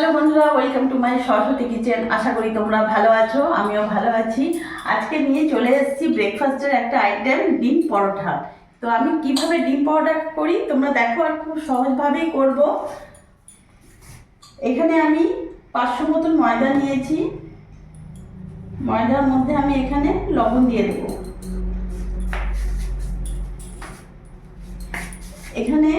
Hello বন্ধুরা welcome to my Saraswati kitchen আশা করি তোমরা ভালো আছো, আমিও ভালো আছি। আজকে নিয়ে চলে এসেছি ব্রেকফাস্টের একটা আইটেম ডিম পরোটা। তো আমি কীভাবে ডিম পরোটা করি, তোমরা দেখো আর খুব সহজভাবেই করব। এখানে আমি পাঁচশো মতন ময়দা নিয়েছি। ময়দার মধ্যে আমি এখানে লবণ দিয়ে দেবো। এখানে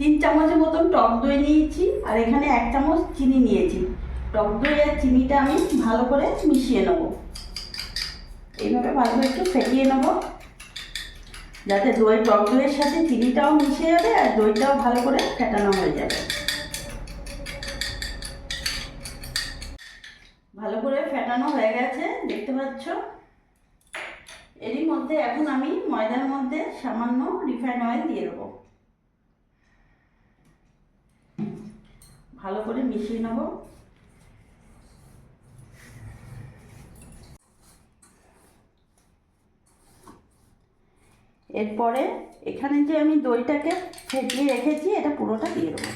তিন চামচের মতন টক দই নিয়েছি, আর এখানে এক চামচ চিনি নিয়েছি। টক দই আর চিনিটা আমি ভালো করে মিশিয়ে নেব। এইভাবে ভালো করে একটু ফেটিয়ে নেব, যাতে দই, টক দইয়ের সাথে চিনিটাও মিশে যাবে আর দইটাও ভালো করে ফেটানো হয়ে যাবে। ভালো করে ফেটানো হয়ে গেছে, দেখতে পাচ্ছ? এরই মধ্যে এখন আমি ময়দার মধ্যে সামান্য রিফাইন অয়েল দিয়ে দেবো। ভালো করে মিশিয়ে নেব। এরপরে এখানে যে আমি দইটাকে ফেটিয়ে রেখেছি, এটা পুরোটা দিয়ে দেবো।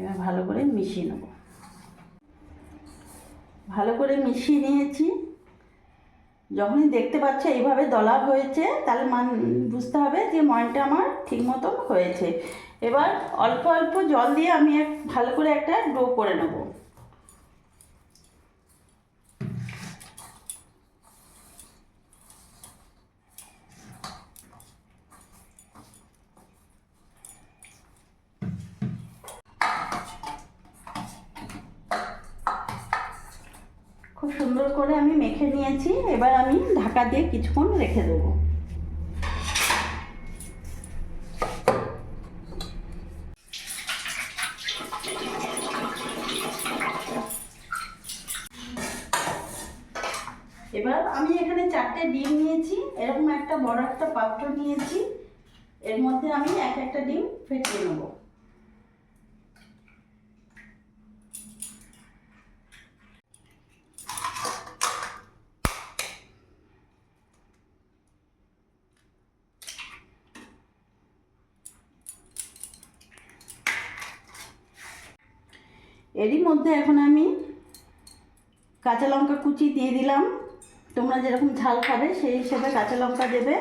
এবার ভালো করে মিশিয়ে নেব। ভালো করে মিশিয়ে নিয়েছি। যখনই দেখতে পাচ্ছ এইভাবে দলা হয়েছে, তাহলে মান, বুঝতে হবে যে ময়নটা আমার ঠিক মতো হয়েছে। এবার অল্প অল্প জল দিয়ে আমি এক, ভালো করে একটা ডো করে নেব খুব সুন্দর করে আমি মেখে নিয়েছি এবার আমি ঢাকা দিয়ে কিছুক্ষণ রেখে দেবো। এবার আমি এখানে চারটে ডিম নিয়েছি, এরকম একটা বড় একটা পাত্র নিয়েছি, এর মধ্যে আমি এক একটা ডিম ফেটিয়ে নেব। এরই মধ্যে এখন আমি কাঁচা লঙ্কা কুচি দিয়ে দিলাম। তোমরা যেরকম ঝাল খাবে, সেই হিসেবে কাঁচা লঙ্কা দেবে।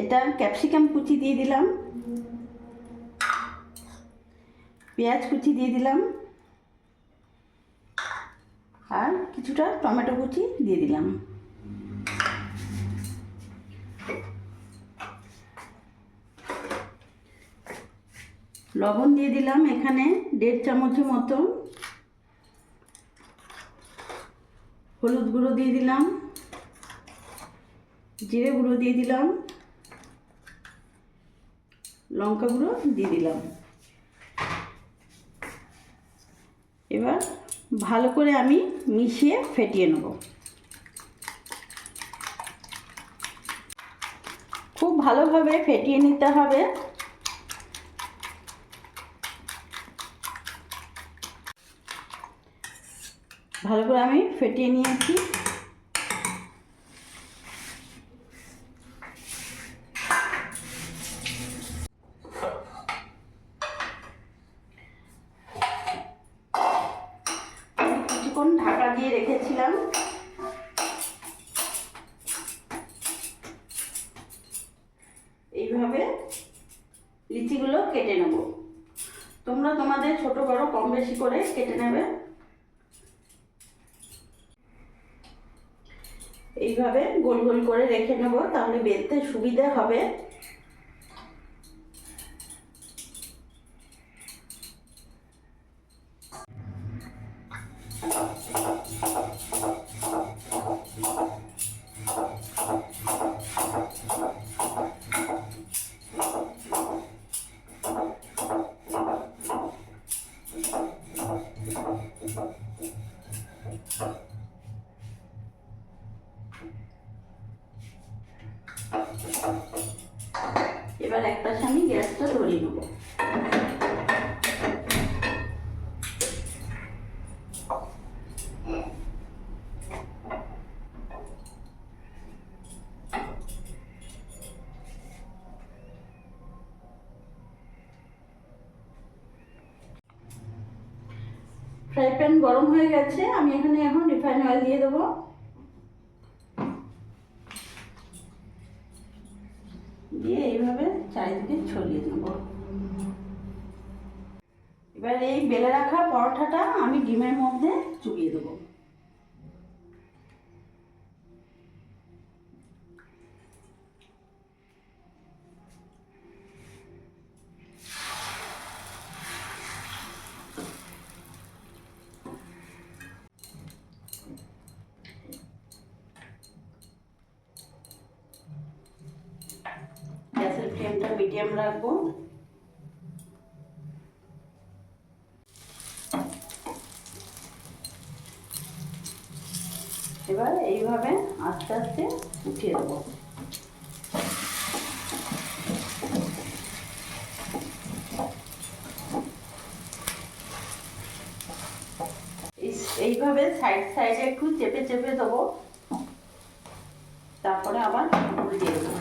এটা ক্যাপসিকাম কুচি দিয়ে দিলাম। পেঁয়াজ কুচি দিয়ে দিলাম। আর কিছুটা টমেটো কুচি দিয়ে দিলাম। লবণ দিয়ে দিলাম এখানে দেড় চামচের মতো হলুদ গুঁড়ো দিয়ে দিলাম, জিরে গুঁড়ো দিয়ে দিলাম, লঙ্কা গুঁড়ো দিয়ে দিলাম। এবার ভালো করে আমি মিশিয়ে ফেটিয়ে নেব। খুব ভালোভাবে ফেটিয়ে নিতে হবে। ভালো করে আমি ফেটিয়ে নিয়েছি। কিছুক্ষণ ঢাকা দিয়ে রেখেছিলাম। এইভাবে লিচিগুলো কেটে নেব। তোমরা তোমাদের ছোট বড় কম বেশি করে কেটে নেবে। এইভাবে গোল গোল করে রেখে নেব তাহলে বেলতে সুবিধে হবে। এবার এক পাশে আমি গ্যাসটা ধরে নেব। ফ্রাই প্যান গরম হয়ে গেছে, আমি এখানে এখন রিফাইন অয়েল দিয়ে দেবো। ছড়িয়ে দেব। এবার এই বেলে রাখা পরোটাটা আমি ডিমের মধ্যে চুবিয়ে দেবো গ্যাসের ফ্লেমটা মিডিয়াম রাখব। এবার এইভাবে আস্তে আস্তে উঠিয়ে দেবো। এই- এইভাবে সাইড সাইডে একটু চেপে চেপে দেবো তারপরে আবার উল্টিয়ে দেবো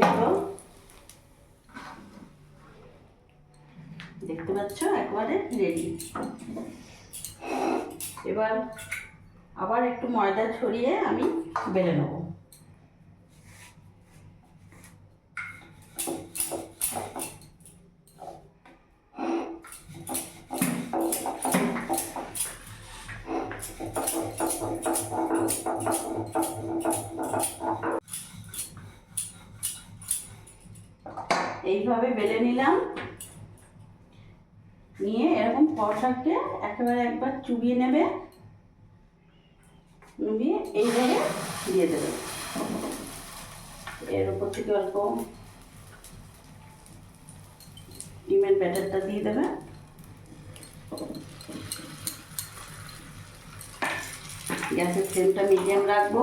নামিয়ে দেখতে পাচ্ছ? একবারে রেডি এবার আবার একটু ময়দা ছড়িয়ে আমি বেলে নেব। নিলাম নিয়ে এরকম পরোটাকে একেবারে একবার চুবিয়ে নেবে। চুবিয়ে এইভাবে দিয়ে দেবে। এর উপর থেকে অল্প ডিমের ব্যাটারটা দিয়ে দেবে। গ্যাসের ফ্লেমটা মিডিয়াম রাখব।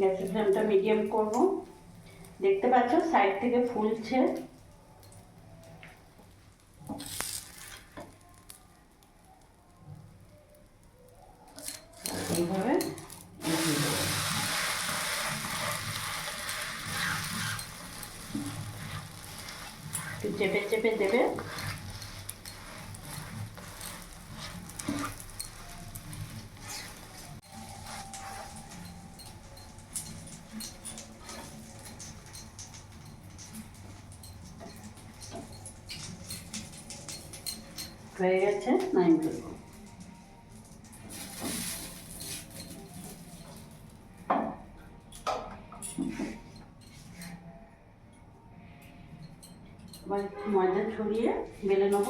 গ্যাসের ফ্লেমটা মিডিয়াম করব। দেখতে পাচ্ছ সাইড থেকে ফুলছে। এইভাবে। চেপে চেপে দেবে। হয়ে গেছে নাইন ময়দা ছড়িয়ে বেলে নেব।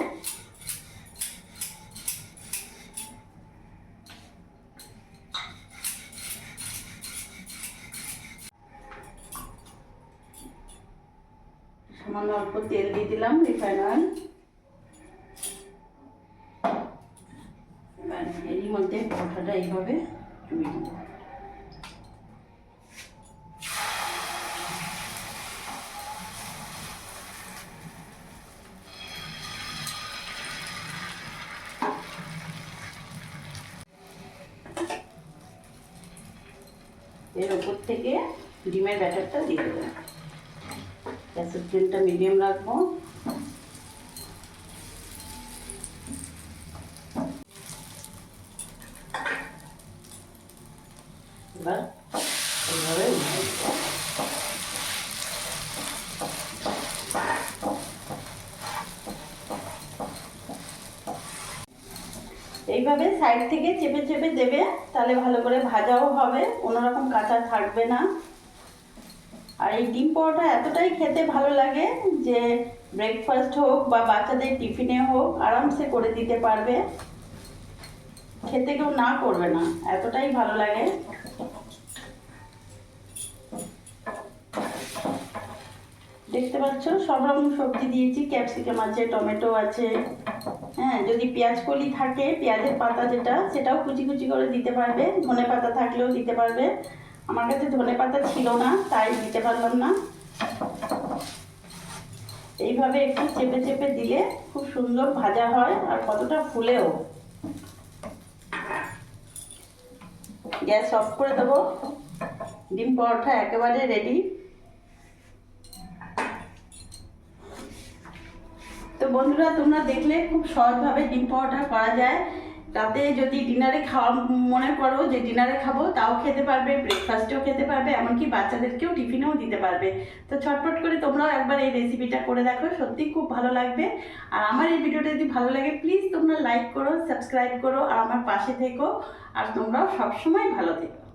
সামান্য অল্প তেল দিয়ে দিলাম রিফাইন অয়েল এবার এরই মধ্যে এইভাবে চুবিয়ে দেবো। এর উপর থেকে ডিমের ব্যাটারটা দিয়ে দেবো। গ্যাসের ফ্লেমটা মিডিয়াম রাখব এবার এইভাবে উঠিয়ে দেবো। এইভাবে সাইড থেকে চেপে চেপে দেবে, তাহলে ভালো করে ভাজাও হবে কোনো রকম কাঁচা থাকবে না। আর এই ডিম পরোটা এতটাই খেতে ভালো লাগে যে ব্রেকফাস্ট হোক বা বাচ্চাদের টিফিনে হোক, আরামসে করে দিতে পারবে। খেতে কেউ না করবে না, এতটাই ভালো লাগে। দেখতে পাচ্ছ, সব রকম সবজি দিয়েছি, ক্যাপসিকাম আছে, টমেটো আছে। হ্যাঁ যদি পেঁয়াজ কলি থাকে, পেঁয়াজের পাতা যেটা, সেটাও কুচি কুচি করে দিতে পারবে। ধনে পাতা থাকলেও দিতে পারবে। আমার কাছে ধনে পাতা ছিল না, তাই দিতে পারলাম না। এইভাবে একটু চেপে চেপে দিলে খুব সুন্দর ভাজা হয় আর কতটা ফুলেও। গ্যাস অফ করে দেবো। ডিম পরোটা একেবারে রেডি তো বন্ধুরা, তোমরা দেখলে খুব সহজভাবে ডিম পরোটা করা যায়। তাতে যদি ডিনারে খাওয়া, মনে করো যে ডিনারে খাব, তাও খেতে পারবে ব্রেকফাস্টেও খেতে পারবে, এমনকি বাচ্চাদেরকেও টিফিনেও দিতে পারবে। তো ছটপট করে তোমরাও একবার এই রেসিপিটা করে দেখো, সত্যি খুব ভালো লাগবে। আর আমার এই ভিডিওটা যদি ভালো লাগে প্লিজ তোমরা লাইক করো সাবস্ক্রাইব করো, আর আমার পাশে থেকো। আর তোমরাও সবসময় ভালো থেকো।